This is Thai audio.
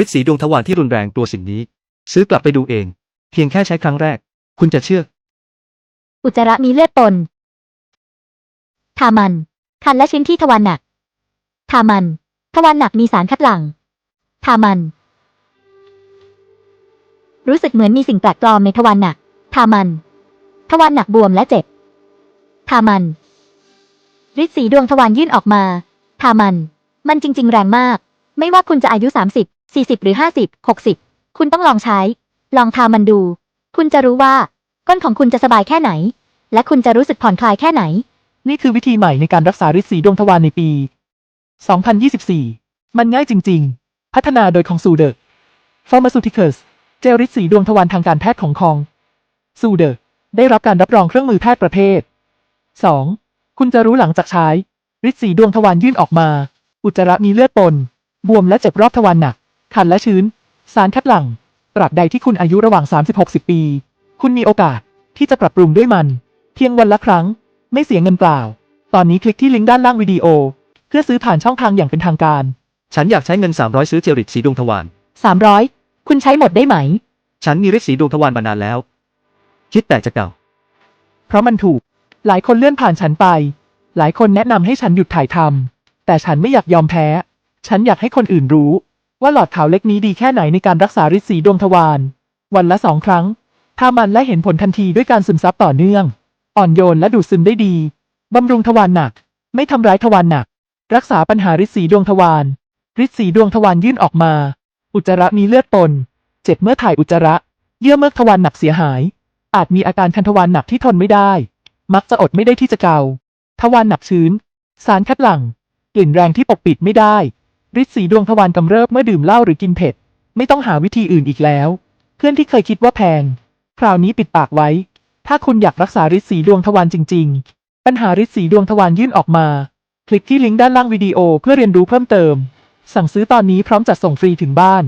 ฤทธิ์สีดวงทวารที่รุนแรงตัวสิ่งนี้ ซื้อกลับไปดูเอง เพียงแค่ใช้ครั้งแรก คุณจะเชื่อ อุจจาระมีเลือดปน ทามัน คันและชิ้นที่ทวารหนัก ทามัน ทวารหนักมีสารคัดหลั่ง ทามัน รู้สึกเหมือนมีสิ่งแปลกปลอมในทวารหนัก ทามัน ทวารหนักบวมและเจ็บ ทามันฤทธิ์สีดวงทวารยื่นออกมา ทามัน มันจริง ๆ แรงมาก ไม่ว่าคุณจะอายุ 30 40 หรือ 50 60 คุณต้องลองใช้ ลองทามันดู คุณจะรู้ว่า ก้นของคุณจะสบายแค่ไหน และคุณจะรู้สึกผ่อนคลายแค่ไหน นี่คือวิธีใหม่ในการรักษาฤทธิ์สีดวงทวารในปี 2024 มันง่ายจริง ๆ พัฒนาโดยของซูเดอร์ Pharmaceuticals เจลฤทธิ์สีดวงทวารทางการแพทย์ของคองซูเดอร์ได้รับการรับรองเครื่องมือแพทย์ประเภท 2. คุณจะรู้หลังจากใช้ฤทธิ์สีดวงทวารยื่นออกมา อุจจาระมีเลือดปน บวมและเจ็บรอบทวารหนัก คันและชื้น สารคัดหลั่งตราบใดที่คุณอายุระหว่าง 30-60 ปี คุณมีโอกาสที่จะปรับปรุงด้วยมัน เพียงวันละครั้ง ไม่เสียเงินเปล่า ตอนนี้คลิกที่ลิงก์ด้านล่างวิดีโอ เพื่อซื้อผ่านช่องทางอย่างเป็นทางการ ฉันอยากใช้เงิน 300 ซื้อเจลฤทธิ์สีดวงทวาร300 คุณใช้หมดได้ไหม ฉันมีฤทธิ์สีดวงทวารมานานแล้ว คิดแต่จะเก่า เพราะมันถูก หลายคนเลื่อนผ่านฉันไป หลายคนแนะนำให้ฉันหยุดถ่ายทำแต่ฉันไม่อยากยอมแพ้ ฉันอยากให้คนอื่นรู้ ว่าหลอดขาวเล็กนี้ดีแค่ไหนในการรักษาฤทธิ์สีดวงทวารวันละสองครั้งทามันและเห็นผลทันทีด้วยการซึมซับต่อเนื่อง อ่อนโยนและดูดซึมได้ดี บำรุงทวารหนัก ไม่ทำร้ายทวารหนัก รักษาปัญหาฤทธิ์สีดวงทวารฤทธิ์สีดวงทวารยื่นออกมา อุจจาระมีเลือดปน เจ็บเมื่อถ่ายอุจจาระ เยื่อเมือกทวารหนักเสียหาย อาจมีอาการคันทวารหนักที่ทนไม่ได้ มักจะอดไม่ได้ที่จะเกา ทวารหนักชื้น สารคัดหลั่ง กลิ่นแรงที่ปกปิดไม่ได้ ฤทธิ์สีดวงทวารกำเริบเมื่อดื่มเหล้าหรือกินเผ็ด ไม่ต้องหาวิธีอื่นอีกแล้ว เพื่อนที่เคยคิดว่าแพง คราวนี้ปิดปากไว้ ถ้าคุณอยากรักษาฤทธิ์สีดวงทวารจริง ๆ ปัญหาฤทธิ์สีดวงทวารยื่นออกมา คลิกที่ลิงก์ด้านล่างวิดีโอเพื่อเรียนรู้เพิ่มเติม สั่งซื้อตอนนี้พร้อมจัดส่งฟรีถึงบ้าน